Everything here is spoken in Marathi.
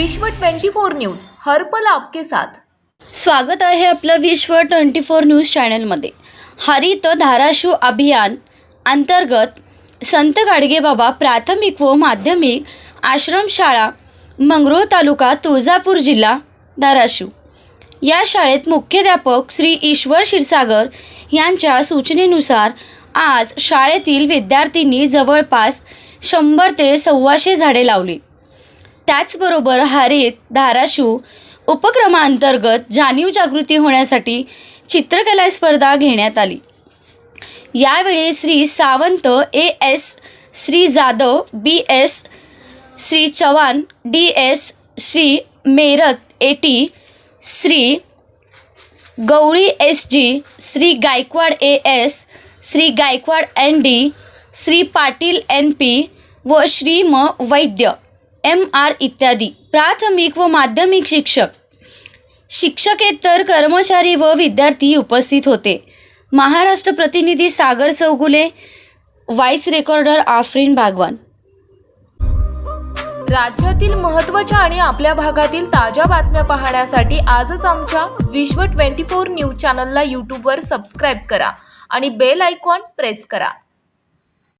विश्व 24 न्यूज हरपल आपके साथ. स्वागत आहे आपलं विश्व ट्वेंटी फोर न्यूज चॅनलमध्ये. हरित धाराशिव अभियान अंतर्गत संत गाडगेबाबा प्राथमिक व माध्यमिक आश्रमशाळा मंगरूळ तालुका तुळजापूर जिल्हा धाराशिव. या शाळेत मुख्याध्यापक श्री ईश्वर क्षीरसागर यांच्या सूचनेनुसार आज शाळेतील विद्यार्थ्यांनी जवळपास शंभर ते सव्वाशे झाडे लावली. त्याचबरोबर हरित धाराशिव उपक्रमांतर्गत जाणीव जागृती होण्यासाठी चित्रकला स्पर्धा घेण्यात आली. यावेळी Shri Sawant A S Shri Jadhav B S Shri Chavan D S Shri Merat A T Shri Gauli S G Shri Gaikwad A S Shri Gaikwad N D Shri Patil N P व श्री म वैद्य. एम आर इत्यादी. प्राथमिक व माध्यमिक शिक्षक. शिक्षकेतर कर्मचारी व विद्यार्थी उपस्थित होते. महाराष्ट्र प्रतिनिधी सागर चौगुले व्हाईस रेकॉर्डर आफरीन भागवान राज्यातील महत्त्वाच्या आणि आपल्या भागातील ताज्या बातम्या पाहण्यासाठी आजच आमच्या विश्व 24 न्यूज चॅनलला यूट्यूबवर सबस्क्राईब करा आणि बेल आयकॉन प्रेस करा.